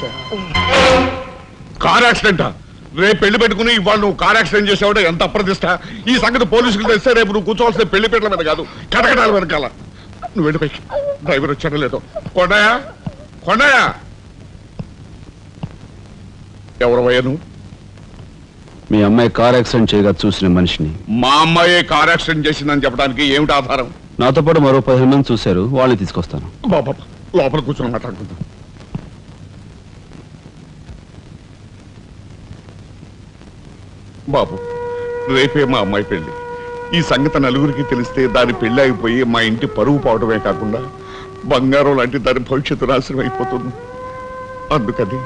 Sir car యాక్సిడెంటా? రేపు పెళ్ళి పెట్టుకుని ఇవాళ నువ్వు కార్ యాక్సిడెంట్ చేసావు ఎంత అప్రదిష్ట ఈ సంగతి పోలీసులకు తెస్తే రేపు నువ్వు కూర్చోవాల్సిన పెళ్ళి పీటల మీద కాదు కటకటాల వెనకాల. నువ్వు వెళ్ళిపోయి డ్రైవర్ వచ్చాడో లేదో. కొండయా కొండయా ఎవరవయ్యా నువ్వు? మీ అమ్మాయి కార్ యాక్సిడెంట్ చేయగా చూసిన మనిషిని. మా అమ్మాయే కార్ యాక్సిడెంట్ చేసిందని చెప్పడానికి ఏమిటి ఆధారం? నాతో పాటు మరో పదిహేను మంది చూశారు వాళ్ళని తీసుకొస్తాను. బాబా లోపల కూర్చొని మాట్లాడుకుందాం. బాబు రేపే మా అమ్మాయి పెళ్ళి ఈ సంగతి నలుగురికి తెలిస్తే దాని పెళ్ళి అయిపోయి మా ఇంటి పరువు పోవడమే కాకుండా బంగారం లాంటి దాని భవిష్యత్తు నాశనం అయిపోతుంది. అందుకని.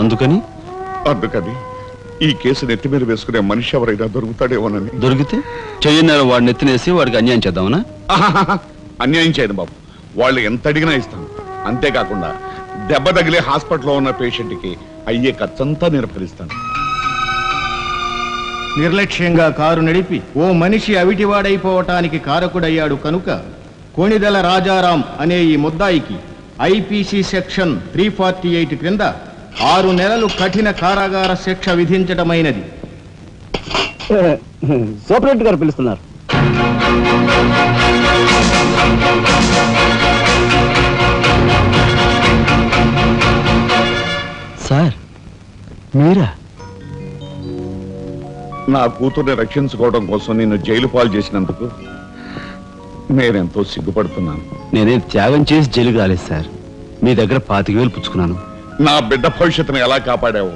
అందుకని? అందుకని ఈ కేసు నెత్తి మీద వేసుకునే మనిషి ఎవరైనా దొరుకుతాడేమోనని. దొరికితే చెయ్యన్నారు వాడిని ఎత్తినేసి వాడికి అన్యాయం చేద్దామనా. అన్యాయం చేయను బాబు. వాళ్ళు ఎంత అడిగినా ఇస్తాను అంతేకాకుండా దెబ్బ తగిలే హాస్పిటల్లో ఉన్న పేషెంట్కి అయ్యే ఖర్చంతా నేను భరిస్తాను. నిర్లక్ష్యంగా కారు నడిపి ఓ మనిషి అవిటివాడైపోవటానికి కారకుడయ్యాడు కనుక కోణిదెల రాజారాం అనే ఈ ముద్దాయికి IPC section three forty eight క్రింద ఆరు నెలలు కఠిన కారాగార శిక్ష విధించటమైనది. సూపరెంట్ గారు పిలుస్తున్నారు. సార్ మీరా? నా కూతుర్ని రక్షించుకోవడం కోసం నిన్ను జైలు పాలు చేసినందుకు నేనెంతో సిగ్గుపడుతున్నాను. నేనేం త్యాగం చేసి జైలుకి రాలేదు సార్. మీ దగ్గర పాతిక వేలు పుచ్చుకున్నాను. నా బిడ్డ భవిష్యత్తును ఎలా కాపాడావు?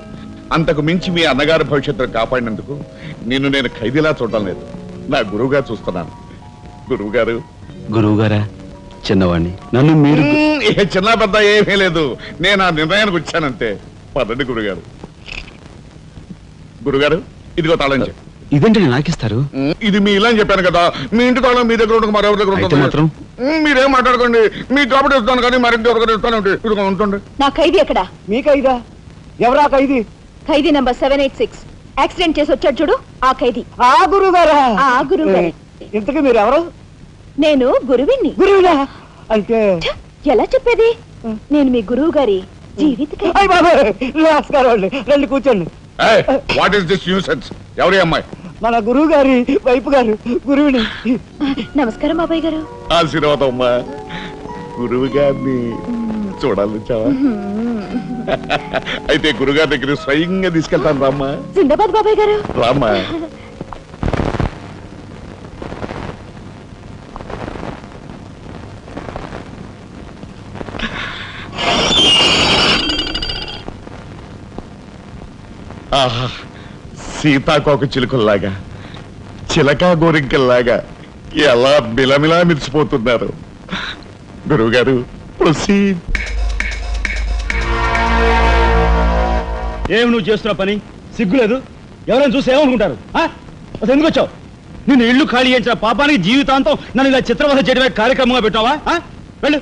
అంతకు మించి మీ అన్నగారి భవిష్యత్తును కాపాడినందుకు నిన్ను నేను ఖైదీలా చూడడం లేదు. నా గురువుగా చూస్తున్నాను. గురువు గారు గురువు గారా చిన్నవాణ్ణి. నన్ను మీరు చిన్న పెద్ద ఏమీ లేదు. నేను ఆ నిర్ణయానికి వచ్చానంతే. పదండి గురుగారు. గురుగారు ఇదిగో తాళం చెప్పు. ఇదేంటి నాకిస్తారు ఇది మీ ఇలా అని చెప్పాను కదా. మీ ఇంటి తాళం మీ దగ్గర ఉండక మరెవరి దగ్గర అయితే ఉంటుంది మాత్రం? మీరేం మాట్లాడకండి. మీ కాబట్టి ఇస్తాను కానీ మరింటి ఎవరికైనా ఇస్తాను ఇదిగో ఉంటుంది నా ఖైదీ ఎక్కడ? మీ ఖైదా? ఎవరా ఖైదీ? ఖైదీ number seven eight six. Accident చేసి వచ్చాడు చూడు ఆ ఖైదీ. ఆ గురువు గారా ఆ గురువు గారే. ఇంతకీ మీరు ఎవరు నేను గురువిని? గురువునా అంటే ఎలా చెప్పేది? నేను మీ గురువు గారి జీవిత ఖైదీ. అయ్య బాబాయ్ నమస్కారం అండి. రండి కూర్చోండి. వాట్ ఈస్ దిస్ న్యూసెన్స్ ఎవరి అమ్మాయి? మన గురువు గారి వైపు గారు గురువుని. నమస్కారం బాబాయ్ గారు. ఆశీర్వాదం అమ్మా గురువు గారిని చూడాలి వచ్చావా అయితే గురుగారి దగ్గర స్వయంగా తీసుకెళ్తాను రామ్మా. జిందాబాద్ బాబాయ్ గారు. రామ్మా. ఆహా సీతాకోక చిలుకల్లాగా చిలకా గోరింకల్లాగా ఎలా మిలమిలా మిరిచిపోతున్నారు గురువుగారు ప్రొసీడ్. ఏమి నువ్వు చేస్తున్న పని? సిగ్గులేదు? ఎవరైనా చూసి ఏమనుకుంటారు? ఆ? అసలు ఎందుకు వచ్చావు? నిన్ను ఇల్లు ఖాళీ చేయించిన పాపానికి జీవితాంతం నన్ను ఇలా చిత్రవధ చేయడమే కార్యక్రమంగా పెట్టావా? ఆ? వెళ్ళు.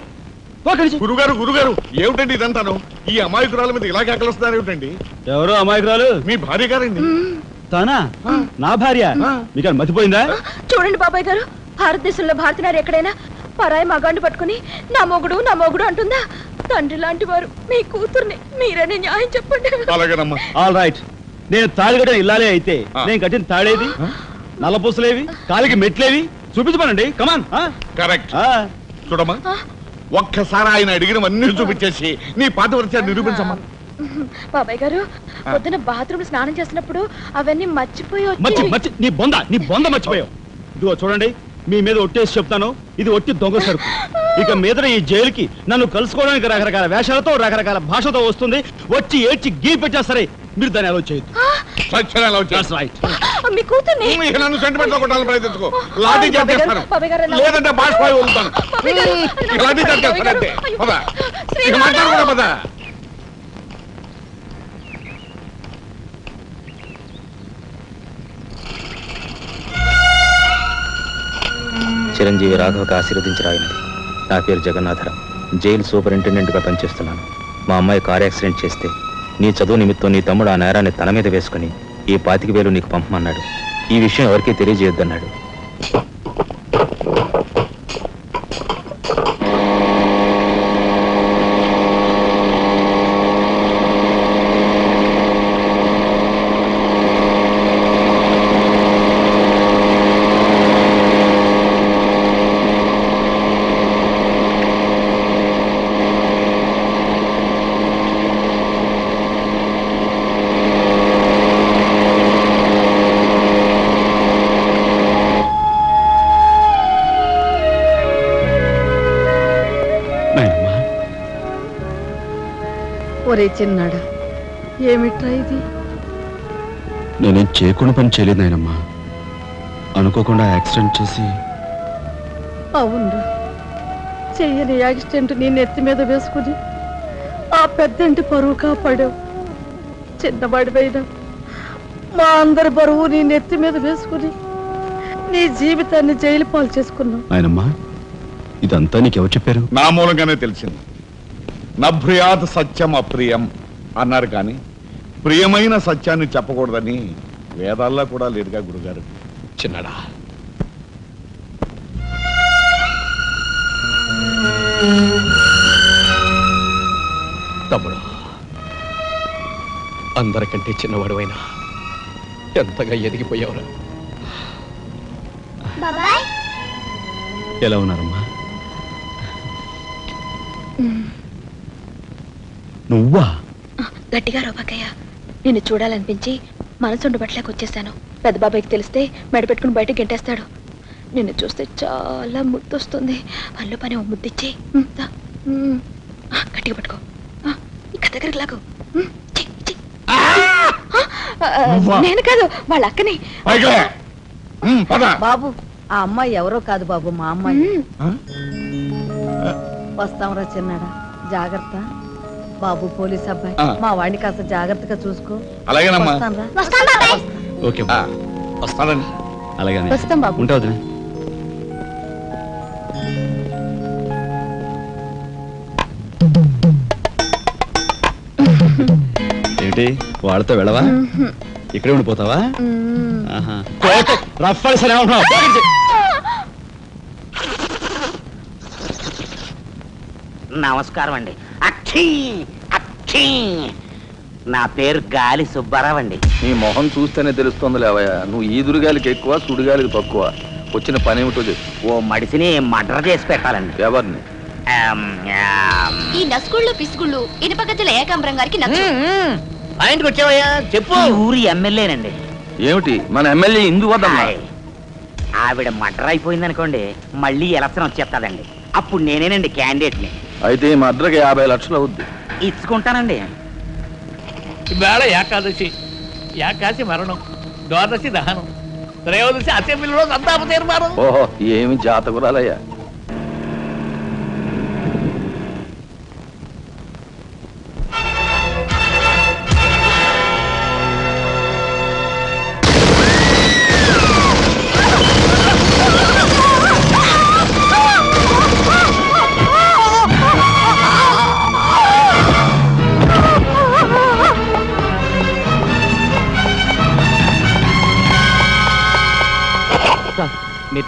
గురుగారు గురుగారు ఏమిటండి ఇదంతాను? ఈ అమాయకురాల మీద ఇలా కేకలుస్తున్నారు ఏమిటండి? ఎవరు అమాయకురాలు? మీ భార్య గారండి. తానా? నా భార్య? మీకు మతిపోయిందా? చూడండి బాబాయ్ గారు భారతదేశంలో భారతీయులు ఎక్కడైనా పరాయి మగాండు పట్టుకుని నా మొగుడు నా మొగుడు అంటుందా? తండ్రి లాంటి వారు మీ కూతుర్ని మీరనే న్యాయం చెప్పండి. అలాగేనమ్మా. ఆల్ రైట్ నేను తాళి ఇల్లాలే అయితే. నేను కట్టిన తాళేది నల్లపూసలేవి కాలికి మెట్లేవి చూపించమనండి. కమాన్ కరెక్ట్ చూడమ్మా. ఒక్కసారి ఆయన అడిగినవన్నీ చూపించేసి నీ పాతివృత్యాన్ని నిరూపించమ్మా. బాబాయ్ గారు పొద్దున బాత్రూమ్ స్నానం చేస్తున్నప్పుడు అవన్నీ మర్చిపోయి మర్చి నీ బొంద నీ బొంద మర్చిపోయావు. ఇదిగో చూడండి మీ మీద ఒట్టేసి చెప్తాను ఇది ఒట్టి దొంగ సరుకు. ఇక మీద ఈ జైలుకి నన్ను కలుసుకోవడానికి రకరకాల వేషాలతో రకరకాల భాషతో వస్తుంది. వచ్చి ఏడ్చి గీ పెట్టా సరే మీరు దాన్ని అలో చేయొద్దు. సత్యం ఎలా వచ్చేసి That's right. మీ కూతుర్ని? ఇక నన్ను సెంటిమెంట్లో కొట్టాలని ప్రయత్నించుకో. లాఠీ చార్జ్ చేస్తాను. బాబాయ్ గారు, నా- లేదంటే బాష్పాయి వదులుతాను. బాబాయ్ గారు, ఇక లాఠీ చార్జ్ చేస్తాను అంతే. అయ్యో. పద. ఇక శ్రీరామ. మాట్లాడకూడదు పద. చిరంజీవి రాఘవకి ఆశీర్వదించరాయినది నా పేరు జగన్నాథరావు. జైలు సూపరింటెండెంట్గా పనిచేస్తున్నాను. మా అమ్మాయి కార్ యాక్సిడెంట్ చేస్తే నీ చదువు నిమిత్తం నీ తమ్ముడు ఆ నేరాన్ని తన మీద వేసుకుని ఈ పాతిక వేలు నీకు పంపమన్నాడు. ఈ విషయం ఎవరికీ తెలియజేయొద్దన్నాడు. ఒరే చిన్నాడా ఏమిట్రా ఇది? నేనేం చేయకుండా పని చేయలేదు నాయనమ్మా. అనుకోకుండా యాక్సిడెంట్ చేసి అవునరా చెయ్యని యాక్సిడెంట్ నీ నెత్తి మీద వేసుకుని ఆ పెద్దంటి పరువు కాపాడావు. చిన్నవాడివైనా మా అందరి బరువు నీ నెత్తి మీద వేసుకుని నీ జీవితాన్ని జైలు పాలు చేసుకున్నావు. నాయనమ్మా ఇదంతా నీకెవరు చెప్పారు? నా మూలంగానే తెలిసింది. నభ్రియాత్ సత్యం అప్రియం అన్నారు కానీ ప్రియమైన సత్యాన్ని చెప్పకూడదని వేదాల్లో కూడా లేదుగా గురుగారు. చిన్నడా. తమ్ముడు అందరికంటే చిన్నవాడువైనా ఎంతగా ఎదిగిపోయావురా. ఎలా ఉన్నారమ్మా? నువ్వా? గట్టిగా రోబకయ్య నిన్ను చూడాలనిపించి మనసుండు బట్టలేక వచ్చేసాను. పెద్ద బాబాయ్కి తెలిస్తే మెడ పెట్టుకుని బయటకు గెంటేస్తాడు. నిన్ను చూస్తే చాలా ముద్దొస్తుంది. పళ్ళు పని ఓ ముద్దిచ్చి గట్టిగా పట్టుకో. ఇంకా దగ్గరికి లాగు? నేను కాదు వాళ్ళ అక్కని. బాబు ఆ అమ్మాయి ఎవరో కాదు బాబు మా అమ్మాయి. ఉమ్, వస్తాంరా చిన్నాడా. జాగ్రత్త. బాబు పోలీస్ అబ్బాయి ఆ. మా వాడిని కాస్త జాగ్రత్తగా చూసుకో అలాగేనమ్మా వస్తానురా. ఓకే ఆ, వస్తానండి అలాగే వస్తాం బాబు. ఉంటావు వదినా. ఏంటి వాళ్ళతో వెళ్ళవా ఇక్కడే ఉండిపోతావా. ఆహా. సరే? నమస్కారం అండి నా పేరు గాలి సుబ్బారావు అండి. నీ మొహం చూస్తేనే తెలుస్తుంది లేవయ్యా. నువ్వు ఈదురుగాలికి ఎక్కువ సుడిగాలికి తక్కువ. వచ్చిన పని ఏమిటో చెప్పు. ఓ మడిసిని మర్డర్ చేసి పెట్టాలండి. ఎవరిని. ఈ నస్కుళ్ళు పిసుగుళ్ళు ఇనుపగతుల ఏకాంబరం గారికి నచ్చు. ఆయనకి వచ్చావయ్యా? చెప్పు. ఈ ఊరి ఎమ్మెల్యేనండి. ఏమిటి? మన ఎమ్మెల్యే ఇందు వద్దమ్మా. ఆవిడ మర్డర్ అయిపోయింది అనుకోండి మళ్ళీ ఎలక్షన్ వచ్చేస్తుందండి. అప్పుడు నేనేనండి క్యాండిడేట్ని అయితే ఈ మద్రకి యాభై లక్షలు అవుద్ది. ఇచ్చుకుంటానండి. ఇవాళ ఏకాదశి. ఏకాదశి మరణం ద్వాదశి దహనం త్రయోదశి అసెంబ్లీలో సంతాప తీర్మానం. ఓహో ఏమి జాతకురాలయ్యా?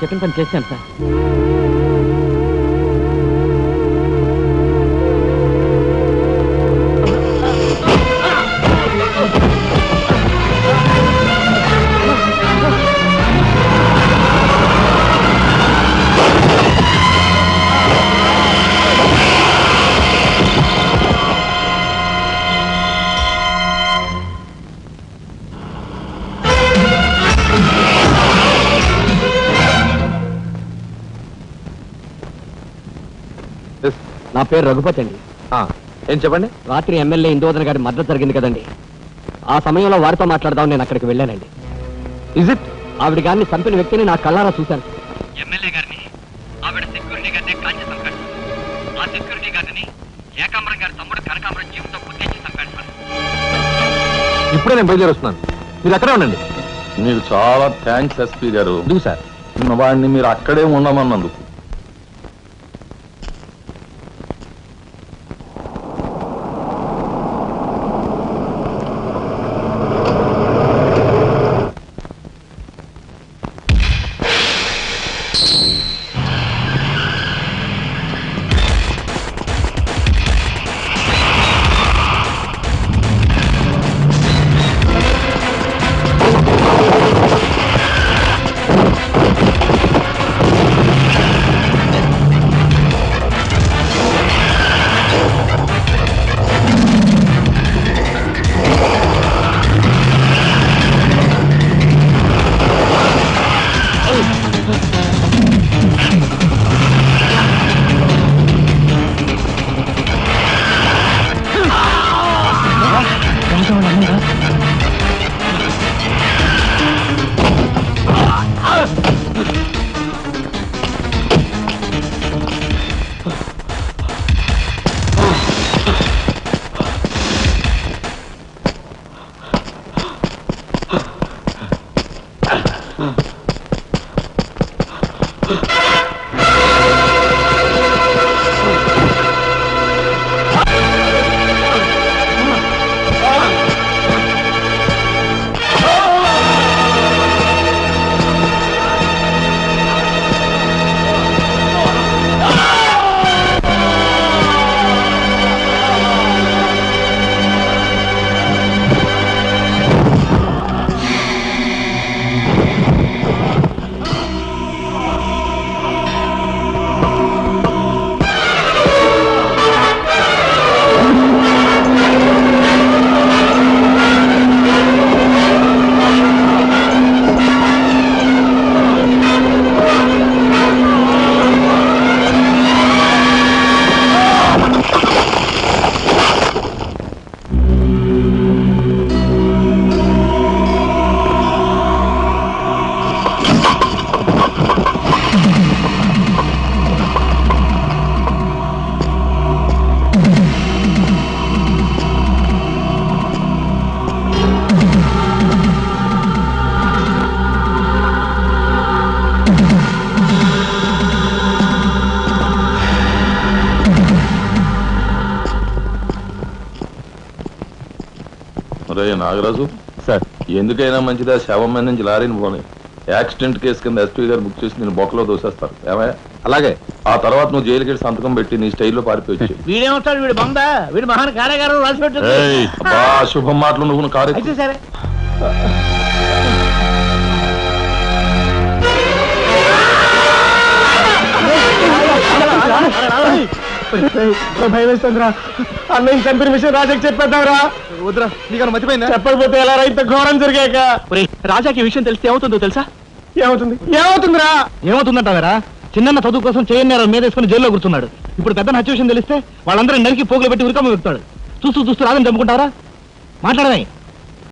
చెప్పిన పని చేశాను సార్. పేరు రఘుపతి అండి. ఏం చెప్పండి? రాత్రి ఎమ్మెల్యే ఇందోదన్ గారి మద్దతు జరిగింది కదండి. ఆ సమయంలో వారితో మాట్లాడదాం నేను అక్కడికి వెళ్ళానండి. ఇజ్ ఇట్ ఆవిడ గారిని చంపిన వ్యక్తిని నా కళ్ళారా చూశాను. ఎమ్మెల్యే గారిని ఆవిడ సెక్యూరిటీ గారిని కాల్చి చంపాడు. ఆ సెక్యూరిటీ గారిని ఏకాంబరం గారి తమ్ముడు కనకాంబరం జీవితం గుర్తించి చంపాడు సార్. ఇప్పుడే నేను బయలుదేరి వస్తున్నాను మీరు ఎక్కడే ఉండండి. మీకు చాలా థ్యాంక్స్ ఎస్పీ గారు. ఎందుకు సార్? వాడిని మీరు అక్కడే ఉండమన్నందుకు. రే నాగరాజు. సార్. ఎందుకైనా మంచిదా శవం మీద నుంచి లారీని పోనీ. యాక్సిడెంట్ కేసు కింద ఎస్పీ గారు బుక్ చేసి నేను బొక్కలో దోసేస్తారు. ఏమయ్య? అలాగే. ఆ తర్వాత నువ్వు జైలుకి వెళ్ళి సంతకం పెట్టి నీ స్టైల్లో పారిపోయి వీడేమవుతాడు వీడు బంద? వీడు మహాన్ కార్యగారం రాసి శుభం మాటలు నువ్వు కారు అయితే సరే. భయం వేస్తుందిరా అన్నయ్య చంపిన విషయం రాజాకి చెప్పేద్దాంరా. వద్దురా నీకన్నా మర్చిపోయిందా చెప్పకపోతే ఎలా ఇంత ఘోరం జరిగాక? రాజాకి విషయం తెలిస్తే ఏమవుతుందో తెలుసా? ఏమవుతుంది? ఏమవుతుందిరా? ఏమవుతుందంటావరా? చిన్న చదువు కోసం చేయన్నారు మీద వేసుకుని జైల్లో కూర్చున్నాడు. ఇప్పుడు పెద్ద హత్య విషయం తెలిస్తే వాళ్ళందరూ నరికి పోగులు పెట్టి ఉరికమ్మ వెళ్తాడు చూస్తూ చూస్తూ రాదని చంపుకుంటారా మాట్లాడమే